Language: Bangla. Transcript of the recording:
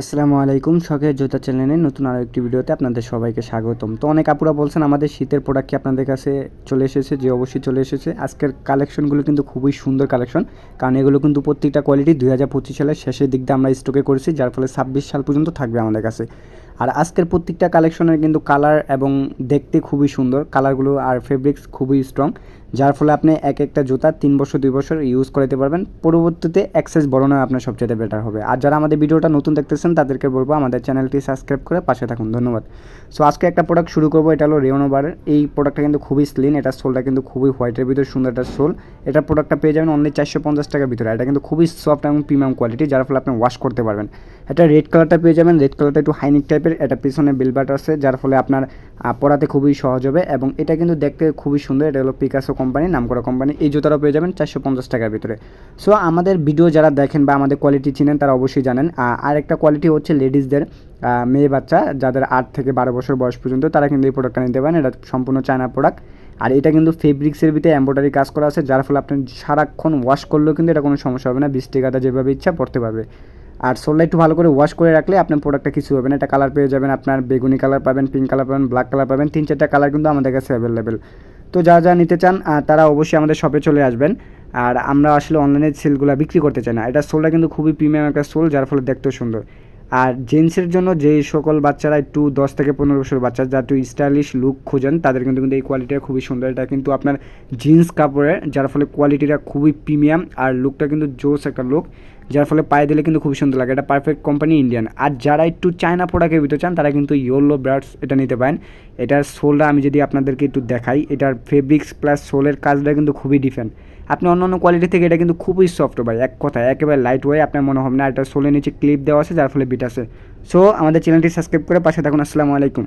আসসালামু আলাইকুম শখের জোতা চ্যানেলে নতুন আরও একটি ভিডিওতে আপনাদের সবাইকে স্বাগতম। তো অনেক আপুরা বলছেন আমাদের শীতের প্রোডাক্ট কি আপনাদের কাছে চলে এসেছে? যে অবশ্যই চলে এসেছে। আজকের কালেকশনগুলো কিন্তু খুবই সুন্দর কালেকশন কারণ এগুলো কিন্তু প্রত্যেকটা কোয়ালিটি দুই হাজার পঁচিশ সালের শেষের দিক দিয়ে আমরা স্টকে করেছি, যার ফলে ছাব্বিশ সাল পর্যন্ত থাকবে আমাদের কাছে। আর আজকের প্রত্যেকটা কালেকশনের কিন্তু কালার এবং দেখতে খুবই সুন্দর। কালারগুলো আর ফেব্রিক্স খুবই স্ট্রং যার ফলে আপনি এক একটা জুতা তিন বছর, দুই বছর ইউজ করাতে পারবেন। পরবর্তীতে অ্যাক্সেস বড় নয় আপনার সবচেয়ে বেটার হবে। আর যারা আমাদের ভিডিওটা নতুন দেখতেছেন, তাদেরকে বলব আমাদের চ্যানেলটি সাবস্ক্রাইব করে পাশে থাকুন। ধন্যবাদ। সো আজকে একটা প্রোডাক্ট শুরু করব, এটা হলো রেওনোবারের এই প্রোডাক্টটা কিন্তু খুবই স্লিন এটা সোলটা কিন্তু খুবই হোয়াইটের ভিতরে সুন্দর একটা সোল। এটা প্রোডাক্টটা পেয়ে যাবেন অনলি চারশো পঞ্চাশ টাকার ভিতরে। এটা কিন্তু খুবই সফট এবং প্রিমিয়াম কোয়ালিটি যার ফলে আপনি ওয়াশ করতে পারবেন। এটা রেড কালারটা পেয়ে যাবেন। রেড কালারটা একটু হাইনিক টাইপের এটা পিছনে বিলবাট আছে, যার ফলে আপনার পরাতে খুবই সহজ হবে এবং এটা কিন্তু দেখতে খুবই সুন্দর। এটা হলো পিকাসো কোম্পানি নাম করা কোম্পানি এই জুতাটাও পেয়ে যাবেন চারশো পঞ্চাশ টাকার ভিতরে। সো আমাদের ভিডিও যারা দেখেন বা আমাদের কোয়ালিটি চিনেন, তারা অবশ্যই জানেন। আর একটা কোয়ালিটি হচ্ছে লেডিসদের মেয়ে বাচ্চা, যাদের আট থেকে বারো বছর বয়স পর্যন্ত, তারা কিন্তু এই প্রোডাক্টটা নিতে পারেন। এটা সম্পূর্ণ চায়না প্রোডাক্ট আর এটা কিন্তু ফেব্রিক্সের ভিতরে এম্ব্রয়ডারি কাজ করা আছে, যার ফলে আপনি সারাক্ষণ ওয়াশ করলেও কিন্তু এটা কোনো সমস্যা হবে না। বৃষ্টি কাদা যেভাবে ইচ্ছা, পড়তে পারবে। আর সোলটা একটু ভালো করে ওয়াশ করে রাখলে আপনার প্রোডাক্টটা কিছু হবে না। এটা কালার পেয়ে যাবেন, আপনার বেগুনি কালার পাবেন পিঙ্ক কালার পাবেন ব্ল্যাক কালার পাবেন, তিন চারটা কালার কিন্তু আমাদের কাছে অ্যাভেলেবেল তো যা যা নিতে চান তারা অবশ্যই আমাদের শপে চলে আসবেন। আর আমরা আসলে অনলাইনে সেলগুলো বিক্রি করতে চাই না। এটা সোলটা কিন্তু খুবই প্রিমিয়াম একটা সোল, যার ফলে দেখতেও সুন্দর। আর জেন্টসের জন্য যে সকল বাচ্চারা একটু দশ থেকে পনেরো বছর বাচ্চা, যারা একটু স্টাইলিশ লুক খোঁজেন, তাদের কিন্তু কিন্তু এই কোয়ালিটিটা খুবই সুন্দর। এটা কিন্তু আপনার জিন্স কাপড়ের, যার ফলে কোয়ালিটিটা খুবই প্রিমিয়াম আর লুকটা কিন্তু জোস একটা লুক যার ফলে পায়ে দিলে কিন্তু খুবই সুন্দর লাগে। এটা পারফেক্ট কোম্পানি ইন্ডিয়ান আর যারা একটু চায়না প্রোডাক্টের ভিতরে চান, তারা কিন্তু ইয়োলো ব্রাডস এটা নিতে পারেন। এটার সোলটা আমি যদি আপনাদেরকে একটু দেখাই, এটার ফেব্রিক্স প্লাস সোলের কাজটা কিন্তু খুবই ডিফারেন্ট আপনি অন্য অন্য কোয়ালিটি থেকে এটা কিন্তু খুবই সফট ভাই, এক কথায়। একেবারে লাইট ওয়ে আপনার মনে হবে না, এটা সোলের নিচে ক্লিপ দেওয়া আছে, যার ফলে বিট আছে। সো আমাদের চ্যানেলটি সাবস্ক্রাইব করে পাশে থাকুন। আসসালামু আলাইকুম।